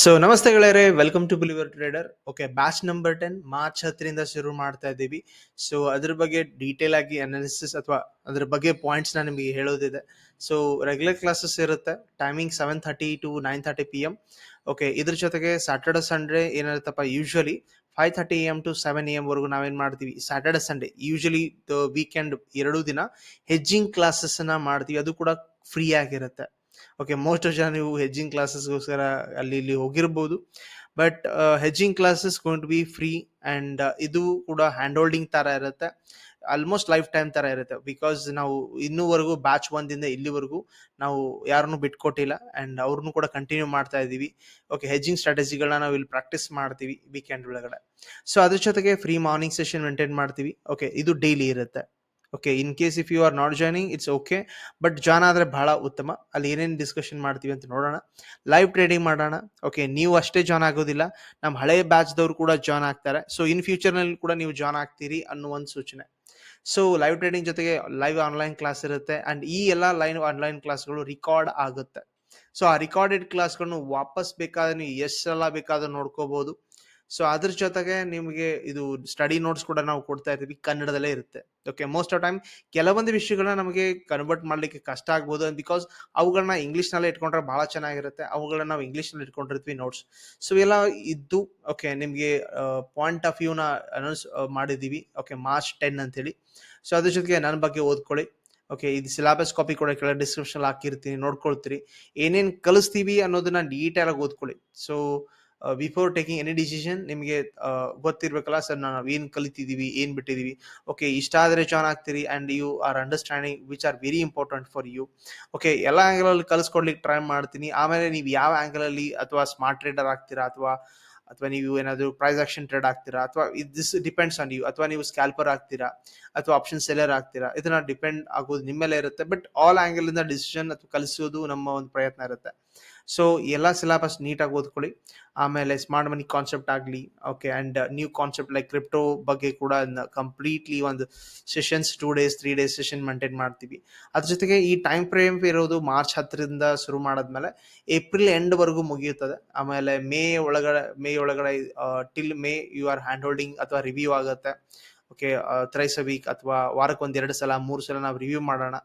So ನಮಸ್ತೆ ಗೆಳೆಯರೆ welcome to believer trader okay batch number ten March ಹತ್ತರಿಂದ ಶುರು ಮಾಡ್ತಾ ಇದ್ದೀವಿ. ಸೊ ಅದ್ರ ಬಗ್ಗೆ ಡೀಟೇಲ್ ಆಗಿ ಅನಾಲಿಸಿಸ್ ಅಥವಾ ಅದ್ರ ಬಗ್ಗೆ ಪಾಯಿಂಟ್ಸ್ನ ನಿಮಗೆ ಹೇಳೋದಿದೆ. ಸೊ ರೆಗ್ಯುಲರ್ ಕ್ಲಾಸಸ್ ಇರುತ್ತೆ timing seven thirty to nine thirty P M okay ಇದ್ರ ಜೊತೆಗೆ Saturday Sunday ಏನಿರುತ್ತಪ್ಪ usually five thirty A M to seven A M ವರೆಗೂ ನಾವೇನ್ ಮಾಡ್ತೀವಿ? ಸ್ಯಾಟರ್ಡೆ ಸಂಡೇ ಯೂಶಲಿ ವೀಕೆಂಡ್ ಎರಡು ದಿನ ಹೆಜ್ಜಿಂಗ್ ಕ್ಲಾಸಸ್ನ ಮಾಡ್ತೀವಿ. ಅದು ಕೂಡ ಫ್ರೀ ಆಗಿರುತ್ತೆ. ಓಕೆ ಮೋಸ್ಟ್ ಆಫ್ ಜನ ನೀವು ಹೆಜ್ಜಿಂಗ್ ಕ್ಲಾಸಸ್ಗೋಸ್ಕರ ಅಲ್ಲಿ ಇಲ್ಲಿ ಹೋಗಿರ್ಬೋದು. But hedging classes to be free and ಇದು ಕೂಡ ಹ್ಯಾಂಡ್ ಹೋಲ್ಡಿಂಗ್ ತರ ಇರುತ್ತೆ. ಆಲ್ಮೋಸ್ಟ್ ಲೈಫ್ ಟೈಮ್ ತರ ಇರುತ್ತೆ. ಬಿಕಾಸ್ ನಾವು ಇನ್ನೂವರೆಗೂ ಬ್ಯಾಚ್ ಒಂದಿಂದ ಇಲ್ಲಿವರೆಗೂ ನಾವು ಯಾರನ್ನು ಬಿಟ್ಕೊಟ್ಟಿಲ್ಲ ಅಂಡ್ ಅವ್ರನ್ನು ಕೂಡ ಕಂಟಿನ್ಯೂ ಮಾಡ್ತಾ ಇದ್ದೀವಿ. ಓಕೆ ಹೆಜ್ಜಿಂಗ್ ಸ್ಟ್ರಾಟಜಿಗಳನ್ನ ನಾವು ಇಲ್ಲಿ ಪ್ರಾಕ್ಟೀಸ್ ಮಾಡ್ತೀವಿ ವೀಕೆಂಡ್ ಒಳಗಡೆ. ಸೊ ಅದ್ರ ಜೊತೆಗೆ ಫ್ರೀ ಮಾರ್ನಿಂಗ್ ಸೆಷನ್ ಮೇಂಟೈನ್ ಮಾಡ್ತೀವಿ. ಓಕೆ ಇದು ಡೈಲಿ ಇರುತ್ತೆ. Okay in case if you are not joining it's okay but join ಆದರೆ ಬಹಳ ಉತ್ತಮ. ಅಲ್ಲಿ ಏನೇನು ಡಿಸ್ಕಷನ್ ಮಾಡ್ತೀವಿ ಅಂತ ನೋಡೋಣ. ಲೈವ್ ಟ್ರೇಡಿಂಗ್ ಮಾಡೋಣ. ಓಕೆ ನೀವು ಅಷ್ಟೇ ಜಾಯ್ನ್ ಆಗೋದಿಲ್ಲ. ನಮ್ಮ ಹಳೆಯ ಬ್ಯಾಚ್ದವರು ಕೂಡ ಜಾಯ್ನ್ ಆಗ್ತಾರೆ. ಸೊ ಇನ್ ಫ್ಯೂಚರ್ನಲ್ಲಿ ಕೂಡ ನೀವು ಜಾಯ್ನ್ ಆಗ್ತೀರಿ ಅನ್ನೋ ಒಂದು ಸೂಚನೆ. ಸೊ ಲೈವ್ ಟ್ರೇಡಿಂಗ್ ಜೊತೆಗೆ ಲೈವ್ ಆನ್ಲೈನ್ ಕ್ಲಾಸ್ ಇರುತ್ತೆ. ಅಂಡ್ ಈ ಎಲ್ಲ ಲೈವ್ ಆನ್ಲೈನ್ ಕ್ಲಾಸ್ಗಳು ರಿಕಾರ್ಡ್ ಆಗುತ್ತೆ. ಸೊ ಆ ರಿಕಾರ್ಡೆಡ್ ಕ್ಲಾಸ್ಗಳನ್ನು ವಾಪಸ್ ಬೇಕಾದ್ರೆ ನೀವು ಎಷ್ಟೆಲ್ಲ ಬೇಕಾದ್ರೂ ನೋಡ್ಕೋಬಹುದು ಸೊ ಅದ್ರ ಜೊತೆಗೆ ನಿಮಗೆ ಇದು ಸ್ಟಡಿ ನೋಟ್ಸ್ ಕೂಡ ನಾವು ಕೊಡ್ತಾ ಇರ್ತೀವಿ ಕನ್ನಡದಲ್ಲೇ ಇರುತ್ತೆ. ಓಕೆ ಮೋಸ್ಟ್ ಆಫ್ ಟೈಮ್ ಕೆಲವೊಂದು ವಿಷಯಗಳನ್ನ ನಮಗೆ ಕನ್ವರ್ಟ್ ಮಾಡ್ಲಿಕ್ಕೆ ಕಷ್ಟ ಆಗ್ಬೋದು. ಬಿಕಾಸ್ ಅವುಗಳನ್ನ ಇಂಗ್ಲೀಷ್ನಲ್ಲೇ ಇಟ್ಕೊಂಡ್ರೆ ಬಹಳ ಚೆನ್ನಾಗಿರುತ್ತೆ. ಅವುಗಳನ್ನ ನಾವು ಇಂಗ್ಲೀಷ್ನಲ್ಲಿ ಇಟ್ಕೊಂಡಿರ್ತೀವಿ ನೋಟ್ಸ್ ಸೊ ಎಲ್ಲ ಇದ್ದು ಓಕೆ ನಿಮಗೆ ಪಾಯಿಂಟ್ ಆಫ್ ವ್ಯೂನ ಅನೌನ್ಸ್ ಮಾಡಿದ್ದೀವಿ. ಓಕೆ ಮಾರ್ಚ್ ಟೆನ್ ಅಂತೇಳಿ ಸೊ ಅದ್ರ ಜೊತೆಗೆ ನನ್ನ ಬಗ್ಗೆ ಓದ್ಕೊಳ್ಳಿ. ಓಕೆ ಇದು ಸಿಲಾಬಸ್ ಕಾಪಿ ಕೂಡ ಕೆಳಗೆ ಡಿಸ್ಕ್ರಿಪ್ಷನ್ ಹಾಕಿರ್ತೀನಿ. ನೋಡ್ಕೊಳ್ತೀರಿ. ಏನೇನು ಕಲಿಸ್ತೀವಿ ಅನ್ನೋದನ್ನ ಡೀಟೇಲ್ ಆಗಿ ಓದ್ಕೊಳ್ಳಿ. So before taking any decision ನಿಮಗೆ ಗೊತ್ತಿರ್ಬೇಕಲ್ಲ ಸರ್ ನಾವು ಏನು ಕಲಿತಿದೀವಿ, ಏನು ಬಿಟ್ಟಿದ್ದೀವಿ ಓಕೆ ಇಷ್ಟ ಆದರೆ join ಆಗ್ತೀರಿ and you are understanding which are very important for you okay ಎಲ್ಲ ಆ್ಯಂಗಲಲ್ಲಿ ಕಲಿಸ್ಕೊಡ್ಲಿಕ್ಕೆ ಟ್ರೈ ಮಾಡ್ತೀನಿ. ಆಮೇಲೆ ನೀವು ಯಾವ ಆ್ಯಂಗಲಲ್ಲಿ ಅಥವಾ ಸ್ಮಾರ್ಟ್ ಟ್ರೇಡರ್ ಆಗ್ತೀರಾ ಅಥವಾ ಅಥವಾ ನೀವು ಏನಾದರೂ ಪ್ರೈಸ್ ಆಕ್ಷನ್ ಟ್ರೇಡ್ ಆಗ್ತೀರಾ ಅಥವಾ ದಿಸ್ ಡಿಪೆಂಡ್ಸ್ ಆನ್ ಯು ಅಥವಾ ನೀವು ಸ್ಕ್ಯಾಲ್ಪರ್ ಆಗ್ತೀರಾ ಅಥವಾ ಆಪ್ಷನ್ ಸೆಲ್ಲರ್ ಆಗ್ತೀರಾ, ಇದನ್ನ ಡಿಪೆಂಡ್ ಆಗೋದು ನಿಮ್ಮೇಲೆ ಇರುತ್ತೆ. ಬಟ್ ಆಲ್ ಆ್ಯಂಗಲಿಂದ ಡಿಸಿಷನ್ ಅಥವಾ ಕಲಿಸೋದು ನಮ್ಮ ಒಂದು ಪ್ರಯತ್ನ ಇರುತ್ತೆ. ಸೊ ಎಲ್ಲ ಸಿಲೆಬಸ್ ನೀಟಾಗಿ ಓದ್ಕೊಳ್ಳಿ. ಆಮೇಲೆ ಸ್ಮಾರ್ಟ್ ಮನಿ ಕಾನ್ಸೆಪ್ಟ್ ಆಗಲಿ okay and new concept like crypto ಬಗ್ಗೆ ಕೂಡ ಕಂಪ್ಲೀಟ್ಲಿ ಒಂದು sessions two days three days session maintain ಮಾಡ್ತೀವಿ. ಅದ್ರ ಜೊತೆಗೆ ಈ ಟೈಮ್ ಫ್ರೇಮ್ ಇರೋದು ಮಾರ್ಚ್ ಹತ್ತರಿಂದ ಶುರು ಮಾಡಿದ್ಮೇಲೆ ಏಪ್ರಿಲ್ ಎಂಡ್ವರೆಗೂ ಮುಗಿಯುತ್ತದೆ. ಆಮೇಲೆ ಮೇ ಒಳಗಡೆ ಮೇ ಒಳಗಡೆ till May you are hand holding ಅಥವಾ ರಿವ್ಯೂ ಆಗುತ್ತೆ. ಓಕೆ ತ್ರೈಸ್ ಅ ವೀಕ್ ಅಥವಾ ವಾರಕ್ಕೆ ಒಂದು ಎರಡು ಸಲ, ಮೂರು ಸಲ ನಾವು ರಿವ್ಯೂ ಮಾಡೋಣ.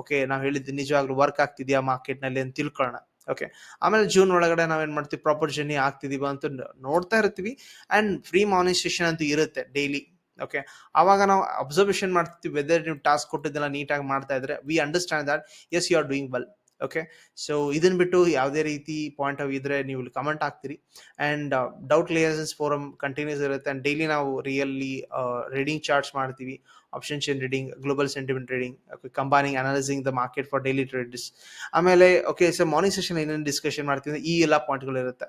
ಓಕೆ ನಾವು ಹೇಳಿದ್ದು ನಿಜವಾಗ್ಲೂ ವರ್ಕ್ ಆಗ್ತಿದೆಯಾ ಮಾರ್ಕೆಟ್ನಲ್ಲಿ ಅಂತ ತಿಳ್ಕೊಳ್ಳೋಣ. ಓಕೆ ಆಮೇಲೆ ಜೂನ್ ಒಳಗಡೆ ನಾವೇನ್ ಮಾಡ್ತೀವಿ? ಪ್ರಾಪರ್ ಜರ್ನಿ ಆಗ್ತಿದೀವ ಅಂತ ನೋಡ್ತಾ ಇರ್ತೀವಿ. ಅಂಡ್ ಫ್ರೀ ಮಾನಿಸ್ಟ್ರೇಷನ್ ಅಂತೂ ಇರುತ್ತೆ ಡೈಲಿ ಓಕೆ ಅವಾಗ ನಾವು ಅಬ್ಸರ್ವೇಷನ್ ಮಾಡ್ತೀವಿ ವೆದರ್ ನೀವು ಟಾಸ್ಕ್ ಕೊಟ್ಟಿದ್ದೆಲ್ಲ ನೀಟಾಗಿ ಮಾಡ್ತಾ ಇದ್ರೆ. We understand that as you are doing well okay so ಇದನ್ನ ಬಿಟ್ಟು ಯಾವುದೇ ರೀತಿ ಪಾಯಿಂಟ್ ಆಫ್ ಇದ್ರೆ ನೀವು ಕಮೆಂಟ್ ಹಾಕ್ತೀರಿ. And doubt clearance forum continues ಇರುತ್ತೆ. ಅಂಡ್ ಡೈಲಿ ನಾವು ರಿಯಲಿ ರೀಡಿಂಗ್ ಚಾರ್ಟ್ಸ್ ಮಾಡ್ತೀವಿ. Option chain reading global sentiment reading combining analysing the market for daily traders ಆಮೇಲೆ ಓಕೆ ಸರ್ ಮಾರ್ನಿಂಗ್ ಸೆಷನ್ ಏನೇನು ಡಿಸ್ಕಷನ್ ಮಾಡ್ತೀವಿ ಈ ಎಲ್ಲ ಪಾಯಿಂಟ್ಗಳು ಇರುತ್ತೆ.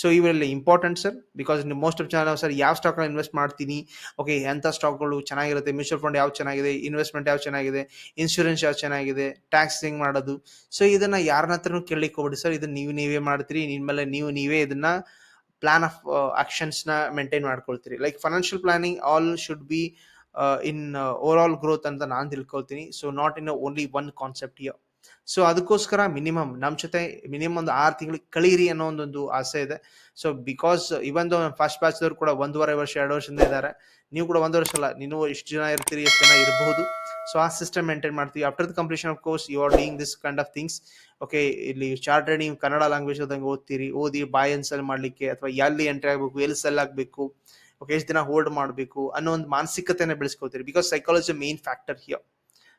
ಸೊ ಇವೆಲ್ಲ important sir because most of ಜನ ಸರ್ ಯಾವ ಸ್ಟಾಕ್ ಇನ್ವೆಸ್ಟ್ ಮಾಡ್ತೀನಿ. ಓಕೆ ಎಂಥ ಸ್ಟಾಕ್ಗಳು ಚೆನ್ನಾಗಿರುತ್ತೆ? ಮ್ಯೂಚುವಲ್ ಫಂಡ್ ಯಾವ ಚೆನ್ನಾಗಿದೆ? ಇನ್ವೆಸ್ಟ್ಮೆಂಟ್ ಯಾವ ಚೆನ್ನಾಗಿದೆ? ಇನ್ಶೂರೆನ್ಸ್ ಯಾವ ಚೆನ್ನಾಗಿದೆ? ಟ್ಯಾಕ್ಸ್ ಹೆಂಗ್ ಮಾಡೋದು? ಸೊ ಇದನ್ನ ಯಾರನ್ನ ಹತ್ರನೂ ಕೇಳಲಿಕ್ಕೆ ಹೋಗ್ಬಿಡಿ ಸರ್ ಇದನ್ನ ನೀವು ನೀವೇ ಮಾಡ್ತೀರಿ. ನಿಮ್ಮಲ್ಲೇ ನೀವು ನೀವೇ ಇದನ್ನ ಪ್ಲಾನ್ ಆಫ್ ಆಕ್ಷನ್ಸ್ನ maintain ಮಾಡ್ಕೊಳ್ತೀರಿ. Like financial planning all should be in overall growth ಅಂತ ನಾನು ತಿಳ್ಕೊಳ್ತೀನಿ. So not in only one concept year so ಅದಕ್ಕೋಸ್ಕರ ಮಿನಿಮಮ್ ನಮ್ಮ ಜೊತೆ ಮಿನಿಮಮ್ ಒಂದು ಆರು ತಿಂಗಳಿಗೆ ಕಳೀರಿ ಅನ್ನೋ ಒಂದೊಂದು ಆಸೆ ಇದೆ. So because even first batch ದವ್ರು ಕೂಡ ಒಂದೂವರೆ ವರ್ಷ, ಎರಡು ವರ್ಷದಿಂದ ಇದ್ದಾರೆ ನೀವು ಕೂಡ ಒಂದು ವರ್ಷ ಅಲ್ಲ ನೀವು ಎಷ್ಟು ಜನ ಇರ್ತೀರಿ, ಎಷ್ಟು ಜನ ಇರಬಹುದು ಸೊ ಆ ಸಿಸ್ಟಮ್ ಮೇಂಟೈನ್ ಮಾಡ್ತೀವಿ. After the completion of course you are doing this kind of things okay ಇಲ್ಲಿ ಚಾರ್ಟರ್ ನೀವು ಕನ್ನಡ ಲ್ಯಾಂಗ್ವೇಜ್ ಓದಂಗೆ ಓದ್ತೀರಿ. ಓದಿ ಬಾಯ್ ಅನ್ ಸೆಲ್ ಮಾಡಲಿಕ್ಕೆ, ಅಥವಾ ಎಲ್ಲಿ ಎಂಟ್ರಿ ಆಗಬೇಕು, ಎಲ್ಲಿ ಸೆಲ್ ಆಗಬೇಕು ಓಕೆ ಎಷ್ಟು ದಿನ ಹೋಲ್ಡ್ ಮಾಡಬೇಕು ಅನ್ನೋ ಒಂದು ಮಾನಸಿಕತೆಯನ್ನು ಬೆಳೆಸ್ಕೊಳ್ತೀರಿ because psychology main factor here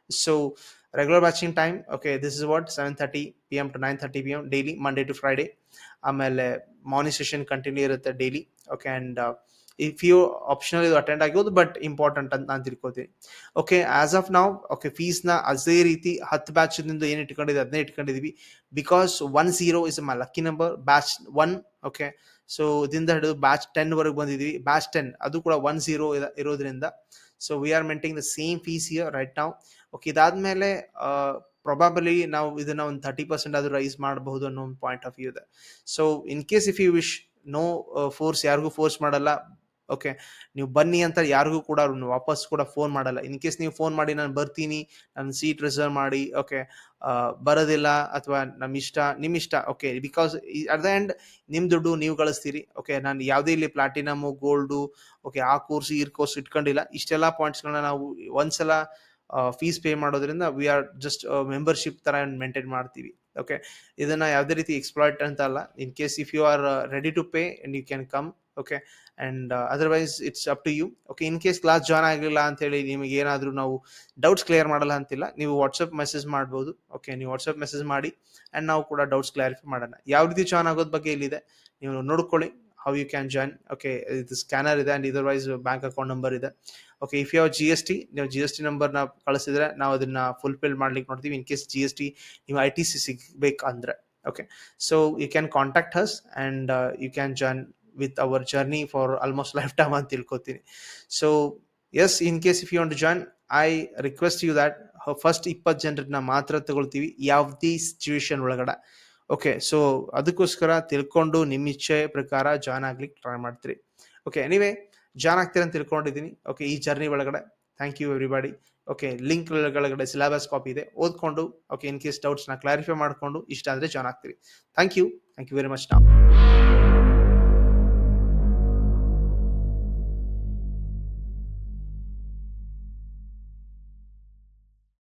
so regular batching time this is what seven thirty P M to nine thirty P M daily Monday to Friday ಆಮೇಲೆ ಮಾರ್ನಿಂಗ್ ಸೆಷನ್ ಕಂಟಿನ್ಯೂ ಇರುತ್ತೆ daily okay and if you optional ಇದು attend ಆಗಿರೋದು but important ಅಂತ ನಾನು ತಿಳ್ಕೊತೀನಿ. Okay as of ನಾವು okay ಫೀಸ್ನ ಅದೇ ರೀತಿ ಹತ್ತು ಬ್ಯಾಚ್ ಏನು ಇಟ್ಕೊಂಡಿದ್ವಿ ಅದನ್ನೇ ಇಟ್ಕೊಂಡಿದ್ದೀವಿ because one zero is my lucky number batch one okay so ಇದರಿಂದ ಹಿಡಿದು ಬ್ಯಾಚ್ ಟೆನ್ ವರೆಗೆ ಬಂದಿದೀವಿ. ಬ್ಯಾಚ್ ಟೆನ್ ಅದು ಕೂಡ ಒನ್ ಝೀರೋ ಇರೋದ್ರಿಂದ. So we are maintain the same fees year right ನಾವು ಓಕೆ ಇದಾದ್ಮೇಲೆ ಪ್ರೊಬಾಬಲಿ ನಾವು ಇದನ್ನ ಒಂದು ಥರ್ಟಿ ಪರ್ಸೆಂಟ್ ಆದ್ರೂ ರೈಸ್ ಮಾಡಬಹುದು ಅನ್ನೋ ಒಂದು ಪಾಯಿಂಟ್ ಆಫ್ ವ್ಯೂ ಇದೆ. So in case if you wish no force ಯಾರಿಗೂ ಫೋರ್ಸ್ ಮಾಡಲ್ಲ. ಓಕೆ ನೀವು ಬನ್ನಿ ಅಂತ ಯಾರಿಗೂ ಕೂಡ ಅವ್ರನ್ನ ವಾಪಸ್ ಕೂಡ ಫೋನ್ ಮಾಡಲ್ಲ. ಇನ್ ಕೇಸ್ ನೀವು ಫೋನ್ ಮಾಡಿ ನಾನು ಬರ್ತೀನಿ, ನನ್ನ ಸೀಟ್ ರಿಸರ್ವ್ ಮಾಡಿ ಓಕೆ ಬರೋದಿಲ್ಲ ಅಥವಾ ನಮ್ಮ ಇಷ್ಟ ನಿಮ್ಮ ಇಷ್ಟ okay because at the end ನಿಮ್ಮ ದುಡ್ಡು ನೀವು ಗಳಿಸ್ತೀರಿ ಓಕೆ ನಾನು ಯಾವುದೇ ಇಲ್ಲಿ ಪ್ಲಾಟಿನಮು ಗೋಲ್ಡು ಓಕೆ ಆ ಕೋರ್ಸ್ ಈ ಕೋರ್ಸ್ ಇಟ್ಕೊಂಡಿಲ್ಲ. ಇಷ್ಟೆಲ್ಲ ಪಾಯಿಂಟ್ಸ್ಗಳನ್ನ ನಾವು ಒಂದ್ಸಲ ಫೀಸ್ ಪೇ ಮಾಡೋದ್ರಿಂದ ವಿ ಆರ್ ಜಸ್ಟ್ ಮೆಂಬರ್ಶಿಪ್ ಥರ ಮೇಂಟೈನ್ ಮಾಡ್ತೀವಿ ಓಕೆ ಇದನ್ನ ಯಾವುದೇ ರೀತಿ ಎಕ್ಸ್ಪ್ಲಾಯ್ಟ್ ಅಂತ ಅಲ್ಲ. In case if you are ready to pay and you can come okay and otherwise it's up to you okay in case class join ಆಗಲಿಲ್ಲ ಅಂತೇಳಿ ನಿಮಗೆ ಏನಾದರೂ ನಾವು ಡೌಟ್ಸ್ ಕ್ಲಿಯರ್ ಮಾಡಲ್ಲ ಅಂತಿಲ್ಲ, ನೀವು ವಾಟ್ಸಪ್ ಮೆಸೇಜ್ ಮಾಡ್ಬೋದು. ಓಕೆ ನೀವು ವಾಟ್ಸಪ್ ಮೆಸೇಜ್ ಮಾಡಿ ಆ್ಯಂಡ್ ನಾವು ಕೂಡ ಡೌಟ್ಸ್ ಕ್ಲಾರಿಫೈ ಮಾಡೋಣ. ಯಾವ ರೀತಿ ಜಾಯ್ನ್ ಆಗೋದ್ ಬಗ್ಗೆ ಇಲ್ಲಿದೆ? ನೀವು ನೋಡ್ಕೊಳ್ಳಿ how you can join okay ಇದು ಸ್ಕ್ಯಾನರ್ ಇದೆ and otherwise bank account number ಇದೆ. ಓಕೆ ಇಫ್ ಯಾವ ಜಿ ಎಸ್ ಟಿ ನೀವು ಜಿ ಎಸ್ ಟಿ ನಂಬರ್ನ ಕಳಿಸಿದ್ರೆ ನಾವು ಅದನ್ನ ಫುಲ್ಫಿಲ್ ಮಾಡ್ಲಿಕ್ಕೆ ನೋಡ್ತೀವಿ. In case G S T ನೀವು ಐ ಟಿ ಸಿ ಸಿಗ್ಬೇಕು ಅಂದ್ರೆ okay so you can contact us and you can join with our journey for almost lifetime ಅಂತ ತಿಳ್ಕೊತೀನಿ so yes in case if you want join I request you that first ಇಪ್ಪತ್ತು ಜನರನ್ನ ಮಾತ್ರ ತಗೊಳ್ತೀವಿ. ಯಾವುದೇ situation ಒಳಗಡೆ. Okay so ಅದಕ್ಕೋಸ್ಕರ ತಿಳ್ಕೊಂಡು ನಿಮ್ಮ ಇಚ್ಛೆ ಪ್ರಕಾರ ಜಾಯ್ನ್ ಆಗ್ಲಿಕ್ಕೆ ಟ್ರೈ ಮಾಡ್ತೀರಿ. ಓಕೆ ಎನಿವೇ ಜಾಯ್ನ್ ಆಗ್ತೀರ ಅಂತ ತಿಳ್ಕೊಂಡಿದ್ದೀನಿ. ಓಕೆ ಈ ಜರ್ನಿ ಒಳಗಡೆ. Thank you everybody okay link ಒಳಗಡೆ ಸಿಲೆಬಸ್ ಕಾಪಿ ಇದೆ. ಓದ್ಕೊಂಡು ಓಕೆ ಇನ್ ಕೇಸ್ ಡೌಟ್ಸ್ನ ಕ್ಲಾರಿಫೈ ಮಾಡಿಕೊಂಡು, ಇಷ್ಟ ಆದರೆ join ಆಗ್ತೀರಿ. Thank you thank you very much ನಾವು